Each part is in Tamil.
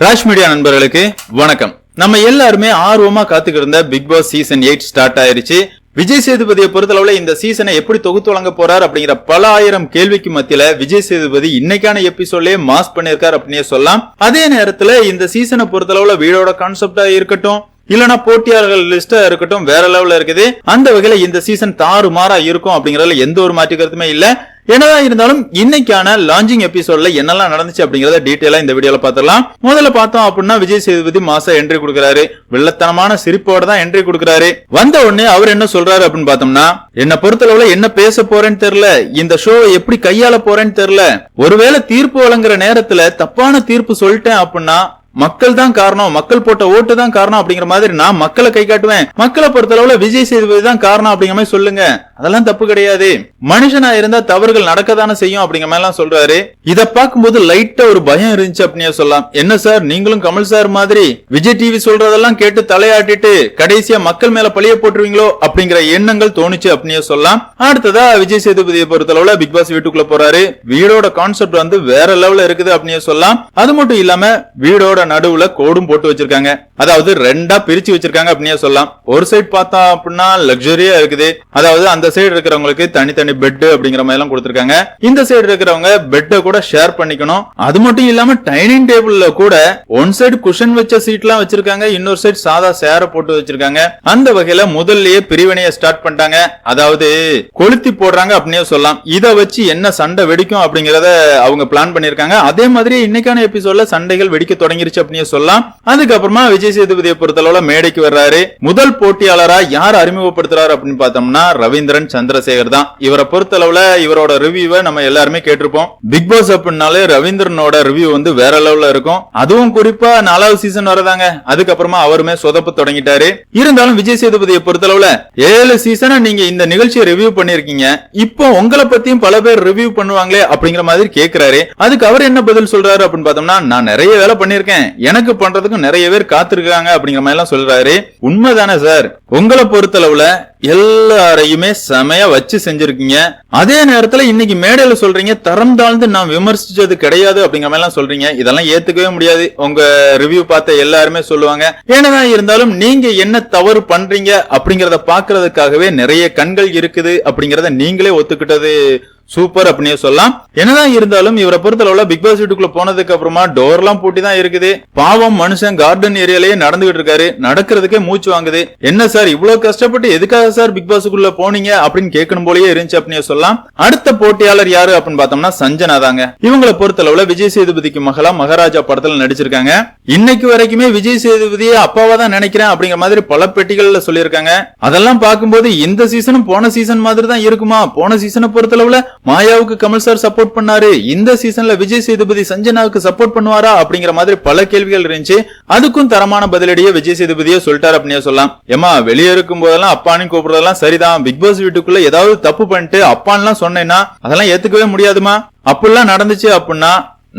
ராஜ் மீடியா நண்பர்களுக்கு வணக்கம். நம்ம எல்லாருமே ஆர்வமா காத்துக்கிட்டு இருந்த Bigg Boss season eight start ஆயிருச்சு. விஜய் சேதுபதியை பொறுத்தளவுல இந்த சீசனை எப்படி தொகுத்து வழங்க போறார் அப்படிங்கிற பல ஆயிரம் கேள்விக்கு மத்தியில விஜய் சேதுபதி இன்னைக்கான எபிசோட்லயே மாஸ் பண்ணிருக்காரு அப்படின்னே சொல்லலாம். அதே நேரத்துல இந்த சீசனை பொறுத்தளவுல வீடோட கான்செப்டா இருக்கட்டும் இல்லனா போட்டியாளர்கள் லிஸ்டா இருக்கட்டும் வேற லெவல்ல இருக்குது. அந்த வகையில இந்த சீசன் தாறு மாறா இருக்கும் அப்படிங்கறதுல எந்த ஒரு மாற்று கருத்துமே இல்ல. என்னதான் இருந்தாலும் இன்னைக்கான லான்ச்சிங் எபிசோட்ல என்னெல்லாம் நடந்துச்சு அப்படிங்கறத டீட்டெயிலா இந்த வீடியோல பாத்திரலாம் முதல்ல பார்த்தோம் அப்படின்னா விஜய் சேதுபதி மாசா என்ட்ரி கொடுக்கறாரு. வெள்ளத்தனமான சிரிப்போட தான் என்ட்ரி கொடுக்கறாரு. வந்த உடனே அவர் என்ன சொல்றாரு அப்படின்னு பார்த்தோம்னா என்ன பொறுத்தளவுல என்ன பேச போறேன்னு தெரியல. இந்த ஷோவை எப்படி கையாள போறேன்னு தெரியல. ஒருவேளை தீர்ப்பு வழங்குற நேரத்துல தப்பான தீர்ப்பு சொல்லிட்டேன் அப்படின்னா மக்கள் தான் காரணம் மக்கள் போட்ட ஓட்டு தான் காரணம் அப்படிங்கிற மாதிரி நான் மக்களை கை காட்டுவேன். மக்களை பொறுத்தளவுல விஜய் சேதுபதி தான் காரணம் அப்படிங்கிற மாதிரி சொல்லுங்க. அதெல்லாம் தப்பு கிடையாது. மனுஷனா இருந்தா தவறுகள் நடக்கதானே செய்யும் அப்படிங்கிற மாதிரி எல்லாம் சொல்றாரு. இத பார்க்கும்போது லைட்டா ஒரு பயம் இருந்துச்சு அப்படின்னே சொல்லலாம். என்ன சார்? நீங்களும் கமல் சார் மாதிரி விஜய் டிவி சொல்றதெல்லாம் கேட்டு தலையாட்டிட்டு கடைசியா மக்கள் மேல பழிய போட்டுருவீங்களோ அப்படிங்கிற எண்ணங்கள் தோணுச்சு அப்படின்னே சொல்லலாம். அடுத்ததா விஜய் சேதுபதியை பொறுத்தளவுல பிக் பாஸ் வீட்டுக்குள்ள போறாரு. வீடோட கான்செப்ட் வந்து வேற லெவல்ல இருக்குது அப்படின்னே சொல்லலாம். அது மட்டும் இல்லாம வீடோட நடுவுல கோடும் போட்டு வச்சிருக்காங்க. அதாவது ரெண்டா பிரிச்சு வச்சிருக்காங்க அப்படின்னே சொல்லலாம். ஒரு சைடு பார்த்தா அப்படின்னா லக்ஸரியா இருக்குது. அதாவது அந்த சைடு இருக்கிறவங்களுக்கு தனித்தனி பெட் அப்படிங்கிற மாதிரி எல்லாம் கொடுத்துருக்காங்க. இந்த சைடு இருக்கிறவங்க பெட்டை கூட ஷேர் பண்ணிக்கணும். அது மட்டும் இல்லாம டைனிங் டேபிள்ல கூட ஒன் சைடு குஷன் வச்ச சீட் எல்லாம் வச்சிருக்காங்க. இன்னொரு சைடு சாதா சேர போட்டு வச்சிருக்காங்க. அந்த வகையில முதல்லயே பிரிவினையை ஸ்டார்ட் பண்ணிட்டாங்க. அதாவது கொளுத்தி போடுறாங்க அப்படின்னே சொல்லலாம். இதை வச்சு என்ன சண்டை வெடிக்கும் அப்படிங்கறத அவங்க பிளான் பண்ணிருக்காங்க அதே மாதிரி இன்னைக்கான எபிசோட்ல சண்டைகள் வெடிக்க தொடங்கிருச்சு அப்படின்னு சொல்லலாம். அதுக்கப்புறமா விஜய் சேதுபதியை பொறுத்தளவுல மேடைக்கு வர்றாரு. முதல் போட்டியாளரா யார் அறிமுகப்படுத்துறாரு அப்படின்னு பார்த்தோம்னா ரவீந்திர ரவீந்திரன் சந்திரசேகர் தான். இவரை பொறுத்தளவுல இவரோட ரிவ்யூவை நம்ம எல்லாருமே கேட்டிருப்போம். பிக் பாஸ் அப்படின்னாலே ரவீந்திரனோட ரிவ்யூ வந்து வேற லெவல்ல இருக்கும். அதுவும் குறிப்பா நாலாவது சீசன் வரதாங்க. அதுக்கப்புறமா அவருமே சொதப்பு தொடங்கிட்டாரு. இருந்தாலும் விஜய் சேதுபதியை பொறுத்தளவுல ஏழு சீசனை நீங்க இந்த நிகழ்ச்சியை ரிவ்யூ பண்ணிருக்கீங்க இப்போ உங்களை பத்தியும் பல பேர் ரிவ்யூ பண்ணுவாங்களே அப்படிங்கிற மாதிரி கேக்குறாரு. அதுக்கு அவர் என்ன பதில் சொல்றாரு அப்படின்னு பார்த்தோம்னா நான் நிறைய வேலை பண்ணிருக்கேன் எனக்கு பண்றதுக்கு நிறைய பேர் காத்திருக்காங்க அப்படிங்கிற மாதிரி எல்லாம் சொல்றாரு. உண்மைதானே சார்? உங்களை பொறுத்தளவுல எல்லாரையுமே செமையா வச்சு செஞ்சிருக்கீங்க. அதே நேரத்துல இன்னைக்கு மேடையில சொல்றீங்க தரம் தாழ்ந்து நான் விமர்சிச்சது கிடையாது அப்படிங்கிற மாதிரி எல்லாம் சொல்றீங்க. இதெல்லாம் ஏத்துக்கவே முடியாது. உங்க ரிவ்யூ பார்த்த எல்லாருமே சொல்லுவாங்க. ஏனதான் இருந்தாலும் நீங்க என்ன தவறு பண்றீங்க அப்படிங்கறத பாக்குறதுக்காகவே நிறைய கண்கள் இருக்குது அப்படிங்கறத நீங்களே ஒத்துக்கிட்டது. சூப்பர் அப்படின்னே சொல்லலாம். என்னதான் இருந்தாலும் இவரை பொறுத்தளவுல பிக் பாஸ் வீட்டுக்குள்ள போனதுக்கு அப்புறமா டோர் எல்லாம் பூட்டி தான் இருக்குது. பாவம் மனுஷன் கார்டன் ஏரியாலயே நடந்துகிட்டு இருக்காரு. நடக்கிறதுக்கே மூச்சு வாங்குது. என்ன சார் இவ்வளவு கஷ்டப்பட்டு எதுக்காக சார் பிக் பாஸுக்குள்ள போனீங்க அப்படின்னு கேட்கணும் போலயே இருந்துச்சு அப்படின்னு சொல்லலாம். அடுத்த போட்டியாளர் யாரு அப்படின்னு பார்த்தோம்னா சஞ்சனா தாங்க இவங்களை பொறுத்தளவுல விஜய் சேதுபதிக்கு மகளா மகாராஜா படத்துல நடிச்சிருக்காங்க. இன்னைக்கு வரைக்குமே விஜய் சேதுபதியை அப்பாவா தான் நினைக்கிறேன் அப்படிங்கிற மாதிரி பல பெட்டிகள்ல சொல்லியிருக்காங்க. அதெல்லாம் பார்க்கும்போது இந்த சீசனும் போன சீசன் மாதிரி தான் இருக்குமா? போன சீசனை பொறுத்தளவுல மாயாவுக்கு கமல் சார் சப்போர்ட் பண்ணாரு. இந்த சீசன்ல விஜய் சேதுபதி சஞ்சனாவுக்கு சப்போர்ட் பண்ணுவாரா அப்படிங்கிற மாதிரி பல கேள்விகள் இருந்துச்சு. அதுக்கும் தரமான பதிலடியே விஜய் சேதுபதியே சொல்லிட்டாரு அப்படின்னே சொல்லலாம். ஏமா வெளியே இருக்கும் போதெல்லாம் அப்பான்னு கூப்பிடுறதெல்லாம் சரிதான். பிக் பாஸ் வீட்டுக்குள்ள ஏதாவது தப்பு பண்ணிட்டு அப்பான்லாம் சொன்னேன்னா அதெல்லாம் ஏத்துக்கவே முடியாதுமா? அப்படிலாம் நடந்துச்சு அப்படின்னா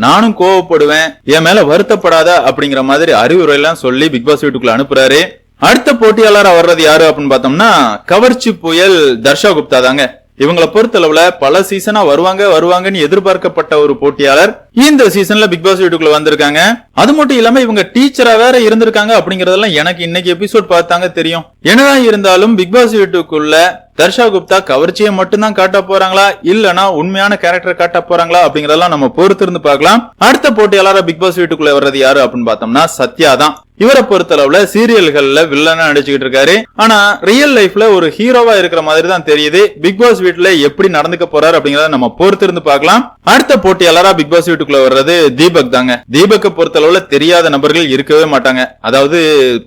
நானும் கோவப்படுவேன். என் மேல வருத்தப்படாத அப்படிங்கிற மாதிரி அறிவுரை எல்லாம் சொல்லி பிக் பாஸ் வீட்டுக்குள்ள அனுப்புறாரு. அடுத்த போட்டியாளரா வர்றது யாரு அப்படின்னு பார்த்தோம்னா கவர்ச்சி புயல் தர்ஷா குப்தா தாங்க. இவங்களை பொறுத்தளவுல பல சீசனா வருவாங்க வருவாங்கன்னு எதிர்பார்க்கப்பட்ட ஒரு போட்டியாளர் இந்த சீசன்ல பிக் பாஸ் வீட்டுக்குள்ள வந்திருக்காங்க. அது மட்டும் இல்லாம இவங்க டீச்சரா வேற இருந்திருக்காங்க அப்படிங்கறதெல்லாம் எனக்கு இன்னைக்கு எபிசோட் பார்த்தாங்க தெரியும். என்னதான் இருந்தாலும் பிக் பாஸ் வீட்டுக்குள்ள தர்ஷா குப்தா கவர்ச்சியை மட்டும்தான் காட்ட போறாங்களா? இல்லனா உண்மையான கேரக்டர் காட்ட போறாங்களா? அப்படிங்கறதெல்லாம் நம்ம பொறுத்து இருந்து பார்க்கலாம். அடுத்த போட்டியாளரா பிக் பாஸ் வீட்டுக்குள்ள வர்றது யாரு அப்படின்னு பார்த்தோம்னா சத்யா தான். இவரை பொறுத்தளவுல சீரியல்கள்ல வில்லனா நடிச்சுக்கிட்டு இருக்காரு. ஆனா ரியல் லைஃப்ல ஒரு ஹீரோவா இருக்கிற மாதிரி தான் தெரியுது. பிக் பாஸ் வீட்டுல எப்படி நடந்துக்க போறாரு அப்படிங்கறத நம்ம பொறுத்து இருந்து பார்க்கலாம். அடுத்த போட்டியாளரா பிக் பாஸ் வீட்டுக்குள்ள வர்றது தீபக் தாங்க. தீபக்கை பொறுத்தளவுல தெரியாத நபர்கள் இருக்கவே மாட்டாங்க. அதாவது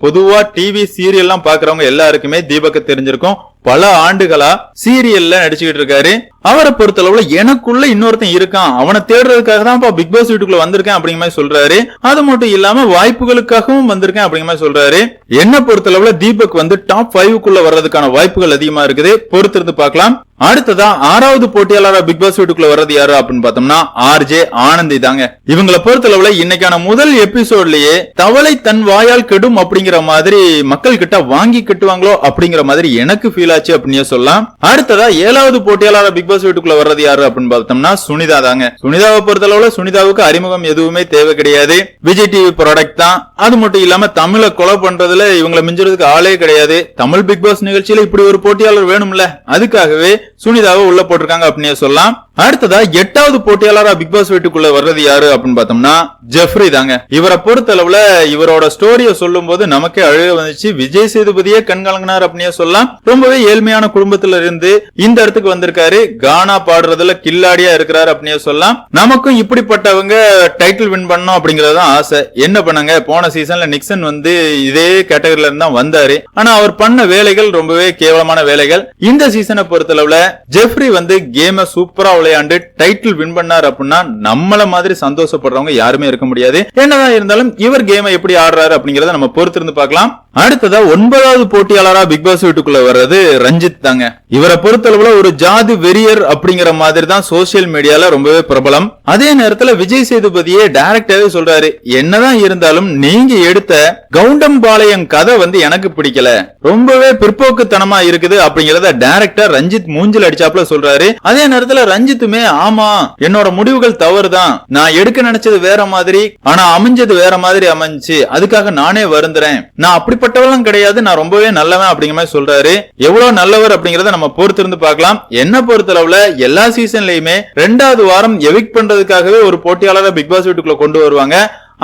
பொதுவா டிவி சீரியல்லாம் பாக்குறவங்க எல்லாருக்குமே தீபக்கை தெரிஞ்சிருக்கும். பல ஆண்டுகளா சீரியல்ல நடிச்சுக்கிட்டு இருக்காரு. அவரை பொறுத்தளவுல எனக்குள்ள இன்னொருத்தன் இருக்கான். அவனை தேடுறதுக்காக தான் பிக் பாஸ் வீட்டுக்குள்ள வந்திருக்கேன் அப்படிங்கிற மாதிரி சொல்றாரு. அது மட்டும் இல்லாம வாய்ப்புகளுக்காகவும் வந்திருக்கேன் அப்படிங்கிற மாதிரி சொல்றாரு. என்ன பொறுத்தளவுல தீபக் வந்து டாப் ஃபைவ்க்குள்ள வர்றதுக்கான வாய்ப்புகள் அதிகமா இருக்குது. பொறுத்திருந்து பார்க்கலாம். அடுத்ததா ஆறாவது போட்டியாளரா பிக் பாஸ் வீட்டுக்குள்ள வர்றது யாரு அப்படின்னு பார்த்தோம்னா ஆர்ஜே ஆனந்தி தாங்க. இவங்கள பொறுத்தளவுல இன்னைக்கான முதல் எபிசோட்லயே தவளை தன் வாயால் கெடும் அப்படிங்கிற மாதிரி மக்கள் கிட்ட வாங்கி கட்டுவாங்களோ அப்படிங்கிற மாதிரி எனக்கு ஃபீல் ஆச்சு அப்படின்னு சொல்லலாம். அடுத்ததா ஏழாவது போட்டியாளரா பிக் பாஸ் வீட்டுக்குள்ள வர்றது யாரு அப்படின்னு பார்த்தோம்னா சுனிதா தாங்க. சுனிதாவை பொறுத்தளவுல சுனிதாவுக்கு அறிமுகம் எதுவுமே தேவை கிடையாது. விஜய் டிவி ப்ராடக்ட் தான். அது மட்டும் இல்லாம தமிழை கொலை பண்றதுல இவங்களை மிஞ்சுறதுக்கு ஆளே கிடையாது. தமிழ் பிக் பாஸ் நிகழ்ச்சியில இப்படி ஒரு போட்டியாளர் வேணும்ல. அதுக்காகவே சுனிதாவை உள்ள போட்டிருக்காங்க அப்படின்னு சொல்லலாம். அடுத்ததா எட்டாவது போட்டியாளரா பிக் பாஸ் வீட்டுக்குள்ள வர்றது யாரு அப்படின்னு பார்த்தோம்னா ஜெஃப்ரி தாங்க. இவரை பொறுத்த அளவுல இவரோட ஸ்டோரியை சொல்லும் போது நமக்கே அழுக வந்துச்சு. விஜய் சேதுபதியே கண்கலங்கினார் அப்படின்னே சொல்லலாம். ரொம்பவே ஏழ்மையான குடும்பத்துல இருந்து இந்த இடத்துக்கு வந்திருக்காரு. கானா பாடுறதுல கில்லாடியா இருக்கிறாரு அப்படின்னே சொல்லலாம். நமக்கும் இப்படிப்பட்டவங்க டைட்டில் வின் பண்ணணும் அப்படிங்கறது தான் ஆசை. என்ன பண்ணாங்க? போன சீசன்ல நிக்சன் வந்து இதே கேட்டகரியில இருந்து தான் வந்தாரு. ஆனா அவர் பண்ண வேலைகள் ரொம்பவே கேவலமான வேலைகள். இந்த சீசனை பொறுத்தளவுல ஜெஃப்ரி வந்து கேம சூப்பரா விளையாண்டு டைட்டில் வின் பண்ணார் அப்படின்னா நம்மள மாதிரி சந்தோஷப்படுறவங்க யாருமே இருக்க முடியாது. என்னதான் இருந்தாலும் இவர் கேமை எப்படி ஆடுறாரு அப்படிங்கறத நம்ம பொறுத்திருந்து பார்க்கலாம். அடுத்ததா ஒன்பதாவது போட்டியாளரா பிக் பாஸ் வீட்டுக்குள்ள வர்றது ரஞ்சித் தாங்க. இவரை பொறுத்தளவுல ஒரு ஜாதி வெறியர் அப்படிங்கிற மாதிரி தான் சோசியல் மீடியால ரொம்பவே பிரபலம். அதே நேரத்துல விஜய் சேதுபதியே டைரக்டாவே சொல்றாரு என்னதான் இருந்தாலும் நீங்க எடுத்த கவுண்டம்பாளையம் கதை வந்து எனக்கு பிடிக்கல. ரொம்பவே பிற்போக்குத்தனமா இருக்குது அப்படிங்கறத டைரக்டா ரஞ்சித் மூஞ்சி மூஞ்சில் அடிச்சாப்ல சொல்றாரு. அதே நேரத்துல ரஞ்சித்துமே ஆமா என்னோட முடிவுகள் தவறுதான். நான் எடுக்க நினைச்சது வேற மாதிரி ஆனா அமைஞ்சது வேற மாதிரி அமைஞ்சு அதுக்காக நானே வருந்துறேன். நான் அப்படிப்பட்டவெல்லாம் கிடையாது நான் ரொம்பவே நல்லவன் அப்படிங்கிற மாதிரி சொல்றாரு. எவ்வளவு நல்லவர் அப்படிங்கறத நம்ம பொறுத்திருந்து பார்க்கலாம். என்ன பொறுத்தளவுல எல்லா சீசன்லயுமே ரெண்டாவது வாரம் எவிக் பண்றதுக்காகவே ஒரு போட்டியாளரை பிக் பாஸ் வீட்டுக்குள்ள கொண்டு வருவாங்க.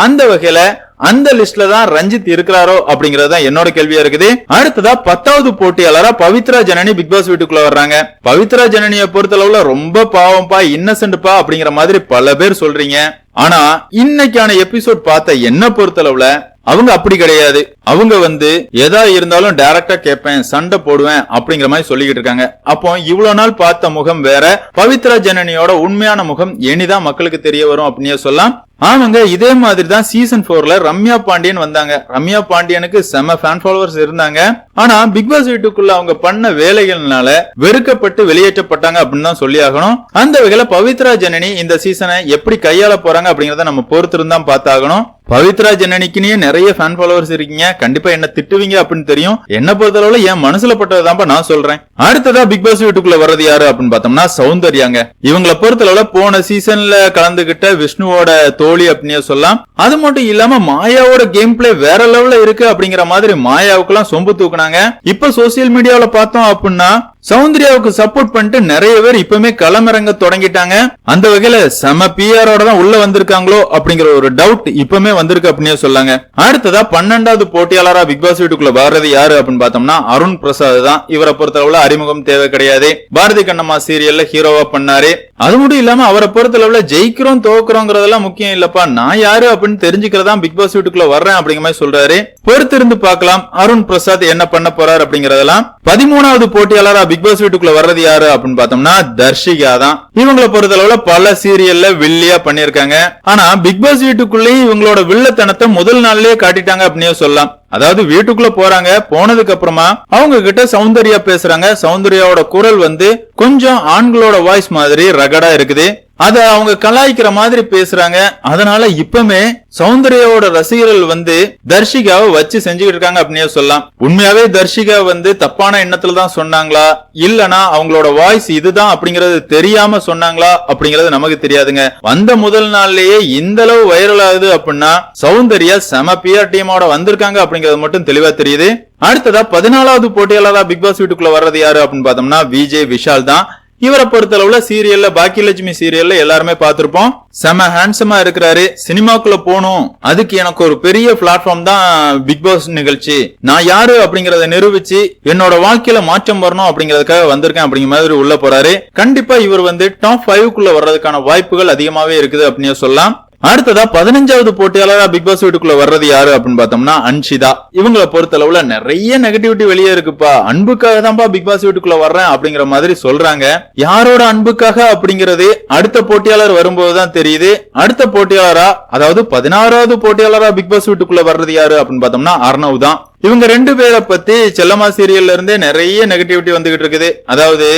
அந்த வகையில அந்த லிஸ்ட்ல தான் ரஞ்சித் இருக்கிறாரோ அப்படிங்கறது தான் என்னோட கேள்வியா இருக்குது. அடுத்ததா பத்தாவது போட்டியாளரா பவித்ரா ஜனனி பிக் பாஸ் வீட்டுக்குள்ள வர்றாங்க. பவித்ரா ஜனனியை பொறுத்தளவுல ரொம்ப பாவம்பா இன்னசென்ட்பா அப்படிங்கிற மாதிரி பல பேர் சொல்றீங்க. ஆனா இன்னைக்கான எபிசோட் பார்த்த என்ன பொறுத்தளவுல அவங்க அப்படி கிடையாது. அவங்க வந்து எதா இருந்தாலும் டைரக்டா கேட்பேன் சண்டை போடுவேன் அப்படிங்கிற மாதிரி சொல்லிக்கிட்டு இருக்காங்க. அப்போ இவ்வளவு நாள் பார்த்த முகம் வேற பவித்ரா ஜனனியோட உண்மையான முகம் இனிதான் மக்களுக்கு தெரிய வரும் அப்படின்னு சொல்லலாம். ஆமாங்க இதே மாதிரி தான் சீசன் போர்ல ரம்யா பாண்டியன் வந்தாங்க. ரம்யா பாண்டியனுக்கு செம ஃபேன் ஃபாலோவர்ஸ் இருந்தாங்க. ஆனா பிக் பாஸ் வீட்டுக்குள்ள அவங்க பண்ண வேலைகள்னால வெறுக்கப்பட்டு வெளியேற்றப்பட்டாங்க அப்படின்னு தான் சொல்லி ஆகணும். அந்த வகையில பவித்ரா ஜனனி இந்த சீசனை எப்படி கையாள போறாங்க அப்படிங்கறத நம்ம பொறுத்திருந்தான் பார்த்தாகணும். பவித்ரா ஜனனிக்குனே நிறைய ஃபேன் ஃபாலோவர்ஸ் இருக்கீங்க. கண்டிப்பா என்ன திட்டுவீங்க அப்படின்னு தெரியும். என்ன பொறுத்தளவுல என் மனசுல பட்டதுதான்ப்பா நான் சொல்றேன். அடுத்ததா பிக் பாஸ் வீட்டுக்குள்ள வர்றது யாரு அப்படின்னு பார்த்தோம்னா சௌந்தர்யாங்க. இவங்கள பொறுத்தளவுல போன சீசன்ல கலந்துகிட்ட விஷ்ணுவோட தோழி அப்படின்னே சொல்லலாம். அது மட்டும் இல்லாம மாயாவோட கேம் பிளே வேற லெவல்ல இருக்கு அப்படிங்கிற மாதிரி மாயாவுக்கெல்லாம் சொம்பு தூக்குனாங்க. இப்ப சோசியல் மீடியாவில பார்த்தோம் அப்படின்னா சௌந்தர்யாவுக்கு சப்போர்ட் பண்ணிட்டு நிறைய பேர் இப்பவுமே களமிறங்க தொடங்கிட்டாங்க. அந்த வகையில செம பிஆரோட தான் உள்ள வந்திருக்காங்களோ அப்படிங்கிற ஒரு டவுட் இப்பவுமே வந்திருக்கு அப்படின்னே சொல்லாங்க. அடுத்ததா பன்னெண்டாவது போட்டியாளரா பிக் பாஸ் வீட்டுக்குள்ள வர்றது யாரு அப்படின்னு பார்த்தோம்னா அருண் பிரசாத் தான். இவரை பொறுத்தளவுல அறிமுகம் தேவை கிடையாது. பாரதி கண்ணம்மா சீரியல்ல ஹீரோவா பண்ணாரு. அது மட்டும் இல்லாம அவரை பொறுத்த அளவுல ஜெயிக்கிறோம் தோக்குறோங்கிறதெல்லாம் முக்கியம் இல்லப்பா. நான் யாரு அப்படின்னு தெரிஞ்சுக்கிறதா பிக் பாஸ் வீட்டுக்குள்ள வர்றேன் அப்படிங்கிற மாதிரி சொல்றாரு. பொறுத்திருந்து பார்க்கலாம். அருண் பிரசாத் என்ன பண்ண போறாரு அப்படிங்கறதெல்லாம். பதிமூணாவது போட்டியாளரா பிக் பாஸ் வீட்டுக்குள்ள வர்றது யாரு அப்படின்னு பார்த்தோம்னா தர்ஷிகா தான். இவங்களை பொறுத்தளவுல பல சீரியல்ல வில்லியா பண்ணிருக்காங்க ஆனா பிக் பாஸ் வீட்டுக்குள்ளேயும் இவங்களோட வில்லத்தனத்தை முதல் நாள்லயே காட்டிட்டாங்க அப்படின்னே சொல்லலாம். அதாவது வீட்டுக்குள்ள போறாங்க போனதுக்கு அப்புறமா அவங்க கிட்ட சௌந்தர்யா பேசுறாங்க. சௌந்தர்யாவோட குரல் வந்து கொஞ்சம் ஆண்களோட வாய்ஸ் மாதிரி ரகடா இருக்குது. அத அவங்க கலாய்க்கிற மாதிரி பேசுறாங்க. அதனால இப்பமே சௌந்தர்யாவோட ரசிகர்கள் வந்து தர்ஷிகாவை வச்சு செஞ்சுக்கிட்டு இருக்காங்க அப்படின்னே சொல்லலாம். உண்மையாவே தர்ஷிகா வந்து தப்பான எண்ணத்துல தான் சொன்னாங்களா? இல்லனா அவங்களோட வாய்ஸ் இதுதான் அப்படிங்கறது தெரியாம சொன்னாங்களா? அப்படிங்கறது நமக்கு தெரியாதுங்க. வந்த முதல் நாள்லயே இந்த அளவு வைரல் ஆகுது அப்படின்னா சௌந்தர்யா செம பிஆர் டீமோட வந்திருக்காங்க அப்படிங்கறது மட்டும் தெளிவா தெரியுது. அடுத்ததா பதினாலாவது போட்டியாளரா பிக் பாஸ் வீட்டுக்குள்ள வர்றது யாரு அப்படின்னு பார்த்தோம்னா விஜய் விஷால் தான். இவரை பொறுத்தளவுல சீரியல்ல பாக்கியலட்சுமி சீரியல்ல எல்லாருமே பார்த்திருப்போம். செம ஹேண்ட்ஸமா இருக்கிறாரு. சினிமாக்குள்ள போகணும். அதுக்கு எனக்கு ஒரு பெரிய பிளாட்ஃபார்ம் தான் பிக் பாஸ் நிகழ்ச்சி. நான் யாரு அப்படிங்கறத நிரூபிச்சு என்னோட வாழ்க்கையில மாற்றம் வரணும் அப்படிங்கறதுக்காக வந்திருக்கேன் அப்படிங்கிற மாதிரி உள்ள போறாரு. கண்டிப்பா இவர் வந்து டாப் ஃபைவ்க்குள்ள வர்றதுக்கான வாய்ப்புகள் அதிகமாவே இருக்குது அப்படின்னு சொல்லலாம். அடுத்ததா பதினஞ்சாவது போட்டியாளரா பிக் பாஸ் வீட்டுக்குள்ள வர்றது யாரு அப்படின்னு பார்த்தோம்னா அன்ஷிதா. இவங்கள பொறுத்தளவுல நிறைய நெகட்டிவிட்டி வெளியே இருக்குப்பா. அன்புக்காக தான்ப்பா பிக் பாஸ் வீட்டுக்குள்ள வர்றேன் அப்படிங்கிற மாதிரி சொல்றாங்க. யாரோட அன்புக்காக அப்படிங்கறது அடுத்த போட்டியாளர் வரும்போதுதான் தெரியுது. அடுத்த போட்டியாளரா அதாவது பதினாறாவது போட்டியாளரா பிக் பாஸ் வீட்டுக்குள்ள வர்றது யாரு அப்படின்னு பார்த்தோம்னா அர்ணவ் தான். இவங்க ரெண்டு பேரை பத்தி செல்லம்மா சீரியல்ல இருந்தே நிறைய நெகட்டிவிட்டி வந்துகிட்டு இருக்குது. அதாவது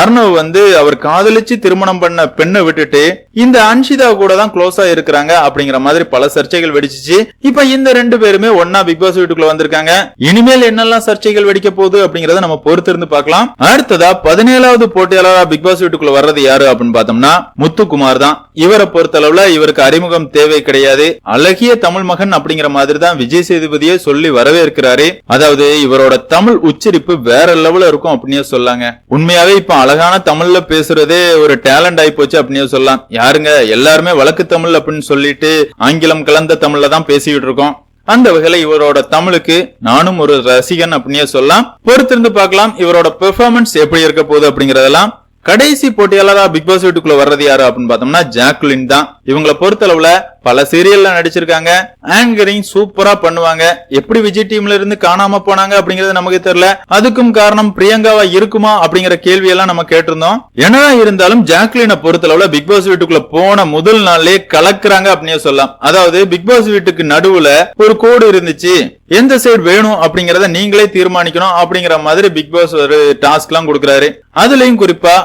அர்ணவ் வந்து அவர் காதலிச்சு திருமணம் பண்ண பெண்ணை விட்டுட்டு இந்த அன்ஷிதா கூட தான் க்ளோஸா இருக்கிறாங்க அப்படிங்கிற மாதிரி பல சர்ச்சைகள் வெடிச்சிச்சு. இப்ப இந்த ரெண்டு பேருமே ஒன்னா பிக் பாஸ் வீட்டுக்குள்ள வந்திருக்காங்க. இனிமேல் என்னெல்லாம் சர்ச்சைகள் வெடிக்க போகுது அப்படிங்கறத நம்ம பொறுத்திருந்து பார்க்கலாம். அடுத்ததா பதினேழாவது போட்டியாளரா பிக் பாஸ் வீட்டுக்குள்ள வர்றது யாரு அப்படின்னு பார்த்தோம்னா முத்துக்குமார் தான். இவரை பொறுத்தளவுல இவருக்கு அறிமுகம் தேவை கிடையாது. அழகிய தமிழ் மகன் அப்படிங்கிற மாதிரி தான் விஜய் சேதுபதியே சொல்லி வரவேற்கிறாரு அதாவது இவரோட தமிழ் உச்சரிப்பு வேற லெவல்ல இருக்கும் அப்படின்னே சொல்லாங்க. உண்மையாவே இப்ப அழகான தமிழ்ல பேசுறதே ஒரு டேலண்ட் ஆகி போச்சு அப்படின்னே சொல்லலாம். யாருங்க? எல்லாருமே வழக்கு தமிழ் அப்படின்னு சொல்லிட்டு ஆங்கிலம் கலந்த தமிழ்ல தான் பேசிக்கிட்டு இருக்கோம். அந்த வகையில இவரோட தமிழுக்கு நானும் ஒரு ரசிகன் அப்படின்னே சொல்லலாம். பொறுத்திருந்து பார்க்கலாம் இவரோட பெர்ஃபார்மன்ஸ் எப்படி இருக்க போகுது அப்படிங்கறதெல்லாம். கடைசி போட்டியாளரா பிக் பாஸ் வீட்டுக்குள்ள வர்றது யாரு அப்படின்னு பார்த்தோம்னா ஜாக்லின் தான். இவங்களை பொறுத்தளவுல பல சீரியல்ல நடிச்சிருக்காங்க. ஆங்கரிங் சூப்பரா பண்ணுவாங்க. எப்படி விஜய் டீம்ல இருந்து காணாம போனாங்க அப்படிங்கறது நமக்கு தெரியல. அதுக்கும் காரணம் பிரியங்காவா இருக்குமா அப்படிங்கிற கேள்வி எல்லாம் நம்ம கேட்டிருந்தோம். என்னதான் இருந்தாலும் ஜாக்லினை பொறுத்தளவுல பிக் பாஸ் வீட்டுக்குள்ள போன முதல் நாள்லயே கலக்குறாங்க அப்படின்னு சொல்லலாம். அதாவது பிக் பாஸ் வீட்டுக்கு நடுவுல ஒரு கோடு இருந்துச்சு. எந்த சைடு வேணும் அப்படிங்கறத நீங்களே தீர்மானிக்கணும் அப்படிங்கிற மாதிரி பிக் பாஸ் ஒரு டாஸ்க் எல்லாம் கொடுக்கறாரு. அதுலயும் குறிப்பா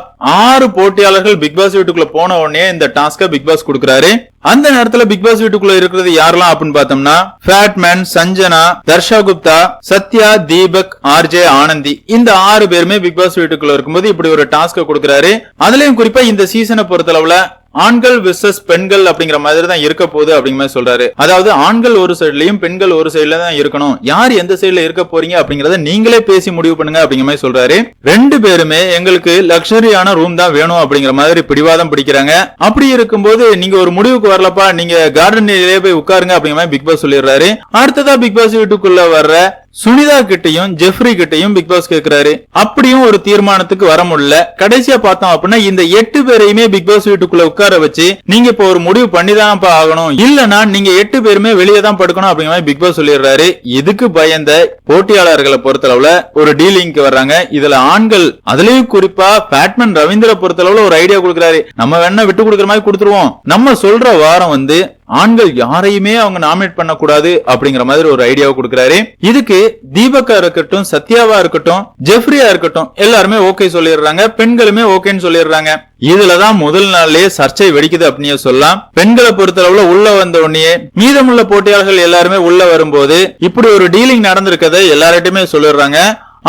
ஆறு போட்டியாளர்கள் பிக் பாஸ் வீட்டுக்குள்ள போன உடனே இந்த டாஸ்க பிக் பாஸ் கொடுக்கறாரு. அந்த நேரத்துல பிக் பாஸ் வீட்டுக்குள்ள இருக்கிறது யாரெல்லாம் அப்படின்னு பார்த்தோம்னா ஃபேட்மேன் சஞ்சனா தர்ஷா குப்தா சத்யா தீபக் ஆர்ஜே ஆனந்தி. இந்த ஆறு பேருமே பிக் பாஸ் வீட்டுக்குள்ள இருக்கும்போது இப்படி ஒரு டாஸ்க கொடுக்கிறாரு. அதுலயும் குறிப்பா இந்த சீசனை பொறுத்தளவுல ஆண்கள் விசஸ் பெண்கள் அப்படிங்கிற மாதிரி தான் இருக்க போகுது அப்படிங்கிற மாதிரி சொல்றாரு. அதாவது ஆண்கள் ஒரு சைட்லயும் பெண்கள் ஒரு சைடுல தான் இருக்கணும். யார் எந்த சைடுல இருக்க போறீங்க அப்படிங்கறத நீங்களே பேசி முடிவு பண்ணுங்க அப்படிங்கிற மாதிரி சொல்றாரு. ரெண்டு பேருமே எங்களுக்கு லக்ஸரியான ரூம் தான் வேணும் அப்படிங்கிற மாதிரி பிடிவாதம் பிடிக்கிறாங்க. அப்படி இருக்கும்போது நீங்க ஒரு முடிவுக்கு வரலப்பா நீங்க கார்டனிலே போய் உட்காருங்க அப்படிங்கிற மாதிரி பிக் பாஸ் சொல்லிடுறாரு. அடுத்ததா பிக் பாஸ் வீட்டுக்குள்ள வர்ற சுனிதா கிட்டையும் ஜெஃப்ரி கிட்டையும் பிக் பாஸ் கேக்குறாரு. அப்படியும் ஒரு தீர்மானத்துக்கு வர முடியல. கடைசியா பார்த்தோம் அப்படின்னா இந்த எட்டு பேரையுமே பிக் பாஸ் வீட்டுக்குள்ள உட்கார வச்சு நீங்க இப்ப ஒரு முடிவு பண்ணி தான் ஆகணும். இல்லனா நீங்க எட்டு பேருமே வெளியே தான் படுக்கணும் அப்படிங்கிற மாதிரி பிக் பாஸ் சொல்லிடுறாரு. இதுக்கு பயந்த போட்டியாளர்களை பொறுத்தளவுல ஒரு டீலிங்க்கு வர்றாங்க. இதுல ஆண்கள் அதுலயும் குறிப்பா பேட்மேன் ரவீந்திர பொறுத்தளவுல ஒரு ஐடியா கொடுக்குறாரு. நம்ம வேணா விட்டு கொடுக்கற மாதிரி கொடுத்துருவோம். நம்ம சொல்ற வாரம் வந்து ஆண்கள் யாரையுமே அவங்க நாமினேட் பண்ணக்கூடாது அப்படிங்கிற மாதிரி ஒரு ஐடியாவை கொடுக்குறாரு. இதுக்கு தீபக்கா இருக்கட்டும் சத்யாவா இருக்கட்டும் ஜெஃப்ரியா இருக்கட்டும் எல்லாருமே ஓகே சொல்லிடுறாங்க. பெண்களுமே ஓகேன்னு சொல்லிடுறாங்க. இதுலதான் முதல் நாள்லயே சர்ச்சை வெடிக்குது அப்படின்னு சொல்லலாம். பெண்களை பொறுத்தளவுல உள்ள வந்த உடனே மீதமுள்ள போட்டியாளர்கள் எல்லாருமே உள்ள வரும்போது இப்படி ஒரு டீலிங் நடந்திருக்கதை எல்லார்கிட்டயுமே சொல்லிடுறாங்க.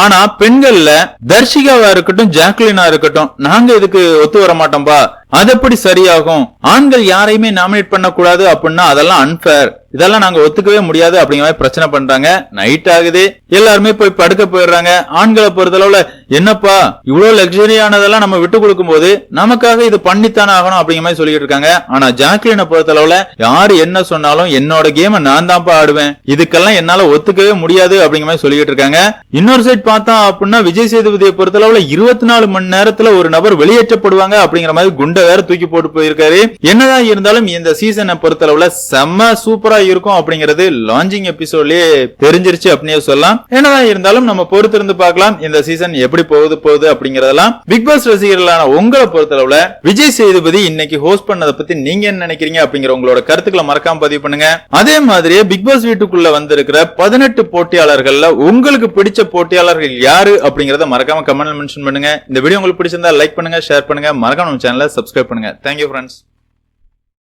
ஆனா பெண்கள்ல தர்ஷிகாவா இருக்கட்டும் ஜாக்லினா இருக்கட்டும் நாங்க இதுக்கு ஒத்து வர மாட்டோம்பா. அது எப்படி சரியாகும்? ஆண்கள் யாரையுமே நாமினேட் பண்ணக்கூடாது அப்படின்னா அதெல்லாம் அன்பேர் இதெல்லாம் நாங்க ஒத்துக்கவே முடியாது அப்படிங்கிற மாதிரி பிரச்சனை பண்றாங்க. நைட் ஆகுது. எல்லாருமே போய் படுக்க போயிடுறாங்க. ஆண்களை பொறுத்தளவுல என்னப்பா இவ்வளவு லக்ஸரியானதெல்லாம் நம்ம விட்டு கொடுக்கும் போது நமக்காக இது பண்ணித்தானே ஆகணும் அப்படிங்கிற மாதிரி சொல்லிட்டு இருக்காங்க. ஆனா ஜாக்லினை பொறுத்தளவுல யாரு என்ன சொன்னாலும் என்னோட கேம நான் தான்ப்பா ஆடுவேன். இதுக்கெல்லாம் என்னால ஒத்துக்கவே முடியாது அப்படிங்கிற மாதிரி சொல்லிட்டு இருக்காங்க. இன்னொரு சைட் பார்த்தா அப்படின்னா விஜய் சேதுபதியை பொறுத்தளவுல இருபத்தி நாலு மணி நேரத்துல ஒரு நபர் வெளியேற்றப்படுவாங்க அப்படிங்கிற மாதிரி குண்டை வேற தூக்கி போட்டு போயிருக்காரு. என்னதான் இருந்தாலும் இந்த சீசனை பொறுத்தளவுல செம்ம சூப்பரா இருக்கும் அப்படிங்கிறது லான்ச்சிங் எபிசோட்லயே தெரிஞ்சிருச்சு அப்படின்னே சொல்லலாம். என்னதான் இருந்தாலும் நம்ம பொறுத்திருந்து பார்க்கலாம். இந்த சீசன் எப்படி போகுது போகுது அப்படிங்கறதெல்லாம் பிக் பாஸ் ரசிகர்களான உங்களை பொறுத்தளவுல விஜய் சேதுபதி இன்னைக்கு ஹோஸ்ட் பண்ணதை பத்தி நீங்க என்ன நினைக்கிறீங்க அப்படிங்கிற உங்களோட கருத்துக்களை மறக்காம பதிவு பண்ணுங்க. அதே மாதிரியே பிக் பாஸ் வீட்டுக்குள்ள வந்திருக்கிற பதினெட்டு போட்டியாளர்கள்ல உங்களுக்கு பிடிச்ச போட்டியாளர்கள் யாரு அப்படிங்கறத மறக்காம கமெண்ட்ல மென்ஷன் பண்ணுங்க. இந்த வீடியோ உங்களுக்கு பிடிச்சிருந்தா லைக் பண்ணுங்க ஷேர் பண்ணுங்க. மறக்காம நம்ம சேனலை சப்ஸ்கிரைப் பண்ணுங்க. Thank you friends